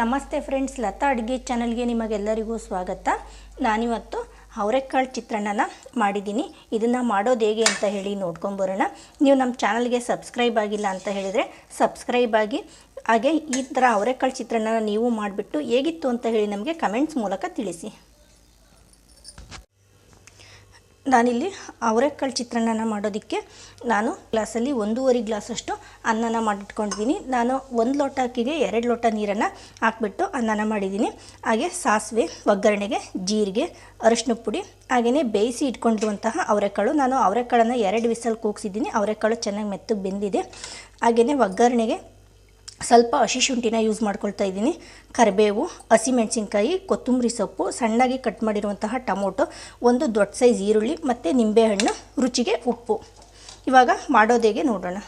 ನಮಸ್ತೆ ಫ್ರೆಂಡ್ಸ್, ಲತಾ ಅಡುಗೆ ಚಾನಲ್ಗೆ ನಿಮಗೆಲ್ಲರಿಗೂ ಸ್ವಾಗತ. ನಾನಿವತ್ತು ಅವರೆಕಾಳು ಚಿತ್ರಾನ್ನನ ಮಾಡಿದ್ದೀನಿ. ಇದನ್ನು ಮಾಡೋದು ಹೇಗೆ ಅಂತ ಹೇಳಿ ನೋಡ್ಕೊಂಬರೋಣ ನೀವು ನಮ್ಮ ಚಾನಲ್ಗೆ ಸಬ್ಸ್ಕ್ರೈಬ್ ಆಗಿಲ್ಲ ಅಂತ ಹೇಳಿದರೆ ಸಬ್ಸ್ಕ್ರೈಬ್ ಆಗಿ. ಹಾಗೆ ಈ ಥರ ಅವರೆಕಾಳು ಚಿತ್ರಾನ್ನನ ನೀವು ಮಾಡಿಬಿಟ್ಟು ಹೇಗಿತ್ತು ಅಂತ ಹೇಳಿ ನಮಗೆ ಕಮೆಂಟ್ಸ್ ಮೂಲಕ ತಿಳಿಸಿ. ನಾನಿಲ್ಲಿ ಅವರೆಕಾಳು ಚಿತ್ರಾನ್ನನ ಮಾಡೋದಕ್ಕೆ ನಾನು ಗ್ಲಾಸಲ್ಲಿ ಒಂದೂವರೆ ಗ್ಲಾಸಷ್ಟು ಅನ್ನನ ಮಾಡಿಟ್ಕೊಂಡಿದ್ದೀನಿ. ನಾನು ಒಂದು ಲೋಟ ಅಕ್ಕಿಗೆ ಎರಡು ಲೋಟ ನೀರನ್ನು ಹಾಕ್ಬಿಟ್ಟು ಅನ್ನನ ಮಾಡಿದ್ದೀನಿ. ಹಾಗೆ ಸಾಸಿವೆ, ಒಗ್ಗರಣೆಗೆ, ಜೀರಿಗೆ, ಅರಿಶಿನ ಪುಡಿ ಹಾಗೆಯೇ ಬೇಯಿಸಿ ಇಟ್ಕೊಂಡಿರುವಂತಹ ಅವರೆಕಾಳು ನಾನು ಅವರೆಕಾಳನ್ನು ಎರಡು ವಿಸಲ್ ಕೂಗಿಸಿದ್ದೀನಿ. ಅವರೆಕಾಳು ಚೆನ್ನಾಗಿ ಮೆತ್ತಗೆ ಬೆಂದಿದೆ. ಹಾಗೆಯೇ ಒಗ್ಗರಣೆಗೆ ಸ್ವಲ್ಪ ಹಸಿ ಶುಂಠಿನ ಯೂಸ್ ಮಾಡ್ಕೊಳ್ತಾ ಇದ್ದೀನಿ. ಕರಿಬೇವು, ಹಸಿಮೆಣಸಿನ್ಕಾಯಿ, ಕೊತ್ತಂಬರಿ ಸೊಪ್ಪು, ಸಣ್ಣಾಗಿ ಕಟ್ ಮಾಡಿರುವಂತಹ ಟೊಮೊಟೊ, ಒಂದು ದೊಡ್ಡ ಸೈಜ್ ಈರುಳ್ಳಿ ಮತ್ತು ನಿಂಬೆಹಣ್ಣು, ರುಚಿಗೆ ಉಪ್ಪು. ಇವಾಗ ಮಾಡೋದೇಗೆ ನೋಡೋಣ.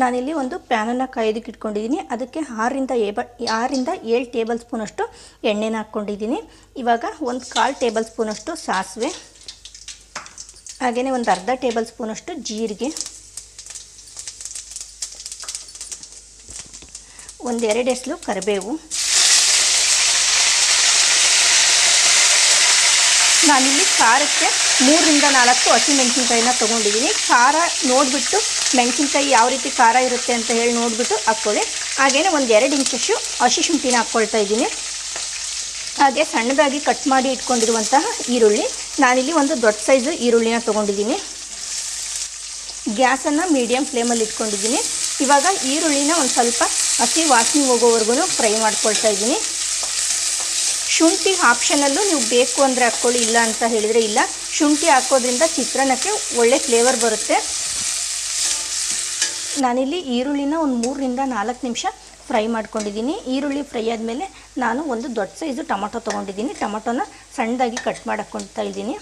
ನಾನಿಲ್ಲಿ ಒಂದು ಪ್ಯಾನನ್ನು ಕಾಯೋದಕ್ಕೆ ಇಟ್ಕೊಂಡಿದ್ದೀನಿ. ಅದಕ್ಕೆ ಆರರಿಂದ ಏಬ, ಆರರಿಂದ ಏಳು ಟೇಬಲ್ ಸ್ಪೂನಷ್ಟು ಎಣ್ಣೆನ ಹಾಕ್ಕೊಂಡಿದ್ದೀನಿ. ಇವಾಗ ಒಂದು ಕಾಲು ಟೇಬಲ್ ಸ್ಪೂನಷ್ಟು ಸಾಸಿವೆ ಹಾಗೆಯೇ ಒಂದು ಅರ್ಧ ಟೇಬಲ್ ಸ್ಪೂನಷ್ಟು ಜೀರಿಗೆ. ಒಂದೆರಡು ಎಸ್ಲು ಕರಿಬೇವು. ನಾನಿಲ್ಲಿ ಖಾರಕ್ಕೆ ಮೂರರಿಂದ ನಾಲ್ಕು ಹಸಿಮೆಣಸಿನ್ಕಾಯಿನ ತೊಗೊಂಡಿದ್ದೀನಿ. ಖಾರ ನೋಡಿಬಿಟ್ಟು ಮೆಣಸಿನ್ಕಾಯಿ ಯಾವ ರೀತಿ ಖಾರ ಇರುತ್ತೆ ಅಂತ ಹೇಳಿ ನೋಡಿಬಿಟ್ಟು ಹಾಕ್ಕೊಳ್ಳಿ. ಹಾಗೆಯೇ ಒಂದು ಎರಡು ಇಂಚಷ್ಟು ಹಸಿ ಶುಂಠಿನ ಹಾಕ್ಕೊಳ್ತಾ ಇದ್ದೀನಿ. ಹಾಗೆ ಸಣ್ಣದಾಗಿ ಕಟ್ ಮಾಡಿ ಇಟ್ಕೊಂಡಿರುವಂತಹ ಈರುಳ್ಳಿ. ನಾನಿಲ್ಲಿ ಒಂದು ದೊಡ್ಡ ಸೈಜು ಈರುಳ್ಳಿನ ತೊಗೊಂಡಿದ್ದೀನಿ. ಗ್ಯಾಸನ್ನು ಮೀಡಿಯಮ್ ಫ್ಲೇಮಲ್ಲಿ ಇಟ್ಕೊಂಡಿದ್ದೀನಿ. ಇವಾಗ ಈರುಳ್ಳಿನ ಒಂದು ಸ್ವಲ್ಪ ಹಸಿ ವಾಸನೆ ಹೋಗೋವರೆಗೂ ಫ್ರೈ ಮಾಡ್ಕೊಳ್ತಾ ಇದ್ದೀನಿ. ಶುಂಠಿ ಆಪ್ಷನಲ್ಲೂ ನೀವು ಬೇಕು ಅಂದರೆ ಹಾಕ್ಕೊಳ್ಳಿ, ಇಲ್ಲ ಅಂತ ಹೇಳಿದರೆ ಇಲ್ಲ. ಶುಂಠಿ ಹಾಕೋದ್ರಿಂದ ಚಿತ್ರಾನ್ನಕ್ಕೆ ಒಳ್ಳೆ ಫ್ಲೇವರ್ ಬರುತ್ತೆ. ನಾನಿಲ್ಲಿ ಈರುಳ್ಳಿನ ಒಂದು ಮೂರರಿಂದ ನಾಲ್ಕು ನಿಮಿಷ ಫ್ರೈ ಮಾಡ್ಕೊಂಡಿದ್ದೀನಿ. ಈರುಳ್ಳಿ ಫ್ರೈ ಆದಮೇಲೆ ನಾನು ಒಂದು ದೊಡ್ಡ ಸೈಜು ಟೊಮೊಟೊ ತೊಗೊಂಡಿದ್ದೀನಿ. ಟೊಮೊಟೊನ ಸಣ್ಣದಾಗಿ ಕಟ್ ಮಾಡಾಕೊಳ್ತಾ ಇದ್ದೀನಿ.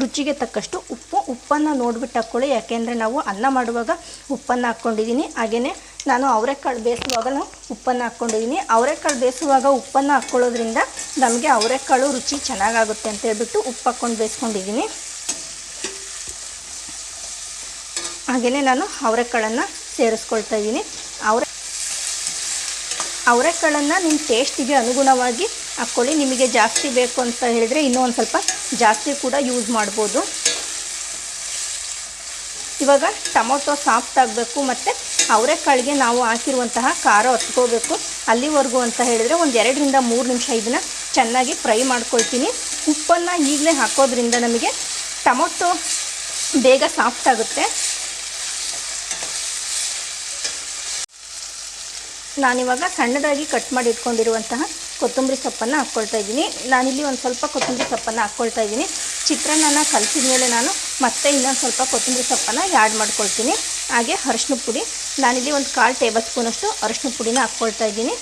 ರುಚಿಗೆ ತಕ್ಕಷ್ಟು ಉಪ್ಪು, ಉಪ್ಪನ್ನು ನೋಡಿಬಿಟ್ಟು ಹಾಕ್ಕೊಳ್ಳಿ ಯಾಕೆಂದರೆ ನಾವು ಅನ್ನ ಮಾಡುವಾಗ ಉಪ್ಪನ್ನು ಹಾಕ್ಕೊಂಡಿದ್ದೀನಿ ಹಾಗೆಯೇ ನಾನು ಅವರೆಕಾಳು ಬೇಯಿಸುವಾಗಲೂ ಉಪ್ಪನ್ನು ಹಾಕ್ಕೊಂಡಿದ್ದೀನಿ ಅವರೆಕಾಳು ಬೇಯಿಸುವಾಗ ಉಪ್ಪನ್ನು ಹಾಕ್ಕೊಳ್ಳೋದ್ರಿಂದ ನಮಗೆ ಅವರೆಕಾಳು ರುಚಿ ಚೆನ್ನಾಗಾಗುತ್ತೆ ಅಂತ ಹೇಳ್ಬಿಟ್ಟು ಉಪ್ಪು ಹಾಕ್ಕೊಂಡು ಬೇಯಿಸ್ಕೊಂಡಿದ್ದೀನಿ ಹಾಗೆಯೇ ನಾನು ಅವರೆಕಾಳನ್ನು ಸೇರಿಸ್ಕೊಳ್ತಾ ಇದ್ದೀನಿ ಅವರೆ ಅವರೆಕಾಳನ್ನು ನಿಮ್ಮ ಟೇಸ್ಟಿಗೆ ಅನುಗುಣವಾಗಿ ಹಾಕ್ಕೊಳ್ಳಿ ನಿಮಗೆ ಜಾಸ್ತಿ ಬೇಕು ಅಂತ ಹೇಳಿದರೆ ಇನ್ನೂ ಒಂದು ಸ್ವಲ್ಪ ಜಾಸ್ತಿ ಕೂಡ ಯೂಸ್ ಮಾಡ್ಬೋದು. ಇವಾಗ ಟೊಮೊಟೊ ಸಾಫ್ಟ್ ಆಗಬೇಕು ಮತ್ತು ಅವರೆಕಾಳಿಗೆ ನಾವು ಹಾಕಿರುವಂತಹ ಖಾರ ಹೊತ್ಕೋಬೇಕು. ಅಲ್ಲಿವರೆಗೂ ಅಂತ ಹೇಳಿದರೆ ಒಂದು ಎರಡರಿಂದ ಮೂರು ನಿಮಿಷ ಇದನ್ನು ಚೆನ್ನಾಗಿ ಫ್ರೈ ಮಾಡ್ಕೊಳ್ತೀನಿ. ಉಪ್ಪನ್ನು ಈಗಲೇ ಹಾಕೋದ್ರಿಂದ ನಮಗೆ ಟೊಮೊಟೊ ಬೇಗ ಸಾಫ್ಟ್ ಆಗುತ್ತೆ. ನಾನಿವಾಗ ಸಣ್ಣದಾಗಿ ಕಟ್ ಮಾಡಿ ಇಟ್ಕೊಂಡಿರುವಂತಹ ಕೊತ್ತಂಬರಿ ಸೊಪ್ಪನ್ನು ಹಾಕ್ಕೊಳ್ತಾ ಇದ್ದೀನಿ. ನಾನಿಲ್ಲಿ ಒಂದು ಸ್ವಲ್ಪ ಕೊತ್ತಂಬರಿ ಸೊಪ್ಪನ್ನು ಹಾಕ್ಕೊಳ್ತಾ ಇದ್ದೀನಿ. ಚಿತ್ರಾನ್ನ ಕಲಸಿದ ಮೇಲೆ ನಾನು ಮತ್ತೆ ಇನ್ನೊಂದು ಸ್ವಲ್ಪ ಕೊತ್ತಂಬರಿ ಸೊಪ್ಪನ್ನು ಆ್ಯಡ್ ಮಾಡ್ಕೊಳ್ತೀನಿ. ಹಾಗೆ ಅರಶಿನ ಪುಡಿ. ನಾನಿಲ್ಲಿ ಒಂದು ಕಾಲು ಟೇಬಲ್ ಸ್ಪೂನಷ್ಟು ಅರಶಿನ ಪುಡಿನ ಹಾಕ್ಕೊಳ್ತಾ ಇದ್ದೀನಿ.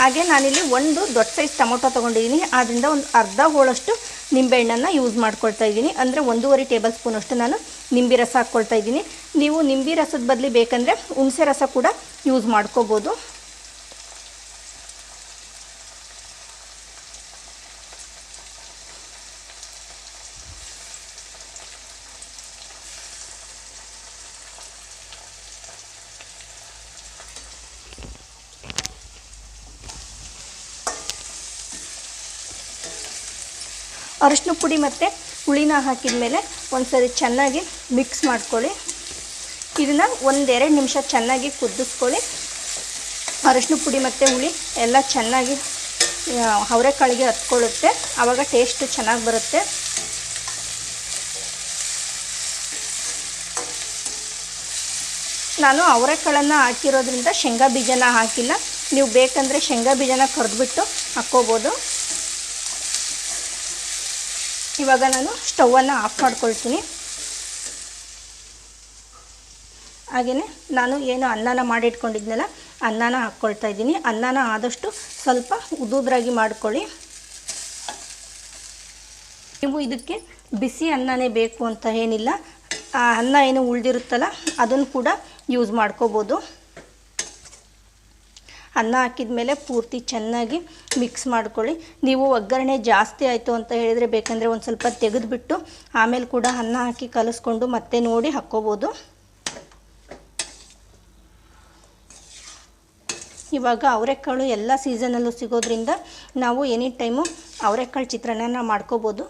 ಹಾಗೆ ನಾನಿಲ್ಲಿ ಒಂದು ದೊಡ್ಡ ಸೈಜ್ ಟೊಮೊಟೊ ತೊಗೊಂಡಿದ್ದೀನಿ. ಆದ್ದರಿಂದ ಒಂದು ಅರ್ಧ ಹೋಳಷ್ಟು ನಿಂಬೆಹಣ್ಣನ್ನು ಯೂಸ್ ಮಾಡ್ಕೊಳ್ತಾ ಇದ್ದೀನಿ. ಅಂದರೆ ಒಂದೂವರೆ ಟೇಬಲ್ ಸ್ಪೂನಷ್ಟು ನಾನು ನಿಂಬೆ ರಸ ಹಾಕ್ಕೊಳ್ತಾ ಇದ್ದೀನಿ. ನೀವು ನಿಂಬೆ ರಸದ ಬದಲಿ ಬೇಕಂದರೆ ಹುಣಸೆ ರಸ ಕೂಡ ಯೂಸ್ ಮಾಡ್ಕೋಬೋದು. ಅರಿಶಿನ ಪುಡಿ ಮತ್ತು ಹುಳಿನ ಹಾಕಿದ ಮೇಲೆ ಒಂದು ಸರಿ ಚೆನ್ನಾಗಿ ಮಿಕ್ಸ್ ಮಾಡ್ಕೊಳ್ಳಿ. ಇದನ್ನು ಒಂದೆರಡು ನಿಮಿಷ ಚೆನ್ನಾಗಿ ಕುದಿಸ್ಕೊಳ್ಳಿ. ಅರಿಶಿನ ಪುಡಿ ಮತ್ತು ಹುಳಿ ಎಲ್ಲ ಚೆನ್ನಾಗಿ ಅವರೆಕಾಳಿಗೆ ಹತ್ಕೊಳ್ಳುತ್ತೆ. ಆವಾಗ ಟೇಸ್ಟು ಚೆನ್ನಾಗಿ ಬರುತ್ತೆ. ನಾನು ಅವರೆಕಾಳನ್ನು ಹಾಕಿರೋದ್ರಿಂದ ಶೇಂಗಾ ಬೀಜನ ಹಾಕಿಲ್ಲ. ನೀವು ಬೇಕಂದರೆ ಶೇಂಗಾ ಬೀಜನ ಕರೆದ್ಬಿಟ್ಟು ಹಾಕ್ಕೋಬೋದು. ಇವಾಗ ನಾನು ಸ್ಟವನ್ನು ಆಫ್ ಮಾಡ್ಕೊಳ್ತೀನಿ. ಹಾಗೆಯೇ ನಾನು ಏನು ಅನ್ನನ ಮಾಡಿಟ್ಕೊಂಡಿದ್ನಲ್ಲ, ಅನ್ನನ ಹಾಕ್ಕೊಳ್ತಾ ಇದ್ದೀನಿ. ಅನ್ನನ ಆದಷ್ಟು ಸ್ವಲ್ಪ ಉದುದ್ರಾಗಿ ಮಾಡ್ಕೊಳ್ಳಿ. ನೀವು ಇದಕ್ಕೆ ಬಿಸಿ ಅನ್ನನೇ ಬೇಕು ಅಂತ ಏನಿಲ್ಲ. ಆ ಅನ್ನ ಏನು ಉಳಿದಿರುತ್ತಲ್ಲ, ಅದನ್ನು ಕೂಡ ಯೂಸ್ ಮಾಡ್ಕೋಬೋದು. ಅನ್ನ ಹಾಕಿದ ಮೇಲೆ ಪೂರ್ತಿ ಚೆನ್ನಾಗಿ ಮಿಕ್ಸ್ ಮಾಡ್ಕೊಳ್ಳಿ. ನೀವು ಒಗ್ಗರಣೆ ಜಾಸ್ತಿ ಆಯಿತು ಅಂತ ಹೇಳಿದರೆ ಬೇಕಂದರೆ ಒಂದು ಸ್ವಲ್ಪ ತೆಗೆದುಬಿಟ್ಟು ಆಮೇಲೆ ಕೂಡ ಅನ್ನ ಹಾಕಿ ಕಲಸ್ಕೊಂಡು ಮತ್ತೆ ನೋಡಿ ಹಾಕ್ಕೋಬೋದು. ಇವಾಗ ಅವರೆಕಾಳು ಎಲ್ಲ ಸೀಸನಲ್ಲೂ ಸಿಗೋದ್ರಿಂದ ನಾವು ಎನಿ ಟೈಮು ಅವರೆಕಾಳು ಚಿತ್ರಾನ್ನ ಮಾಡ್ಕೋಬೋದು.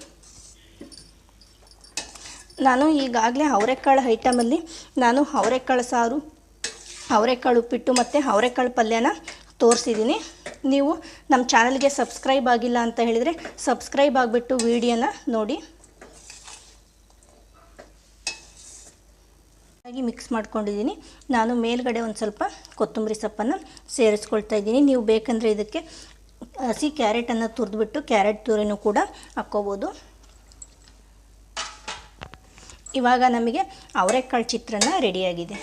ನಾನು ಈಗಾಗಲೇ ಅವರೆಕಾಳು ಐಟಮಲ್ಲಿ ನಾನು ಅವರೆಕಾಳು ಸಾರು ಅವರೆಕಾಳು ಉಪ್ಪಿಟ್ಟು ಮತ್ತು ಅವರೆಕಾಳು ಪಲ್ಯನ ತೋರಿಸಿದ್ದೀನಿ. ನೀವು ನಮ್ಮ ಚಾನಲ್ಗೆ ಸಬ್ಸ್ಕ್ರೈಬ್ ಆಗಿಲ್ಲ ಅಂತ ಹೇಳಿದರೆ ಸಬ್ಸ್ಕ್ರೈಬ್ ಆಗಿಬಿಟ್ಟು ವಿಡಿಯೋನ ನೋಡಿ. ಆಗಿ ಮಿಕ್ಸ್ ಮಾಡ್ಕೊಂಡಿದ್ದೀನಿ. ನಾನು ಮೇಲ್ಗಡೆ ಒಂದು ಸ್ವಲ್ಪ ಕೊತ್ತಂಬರಿ ಸೊಪ್ಪನ್ನು ಸೇರಿಸ್ಕೊಳ್ತಾ ಇದ್ದೀನಿ. ನೀವು ಬೇಕಂದರೆ ಇದಕ್ಕೆ ಹಸಿ ಕ್ಯಾರೆಟನ್ನು ತುರಿದ್ಬಿಟ್ಟು ಕ್ಯಾರೆಟ್ ತುರಿನೂ ಕೂಡ ಹಾಕ್ಕೋಬೋದು. ಇವಾಗ ನಮಗೆ ಅವರೆಕಾಳು ಚಿತ್ರಾನ್ನ ರೆಡಿಯಾಗಿದೆ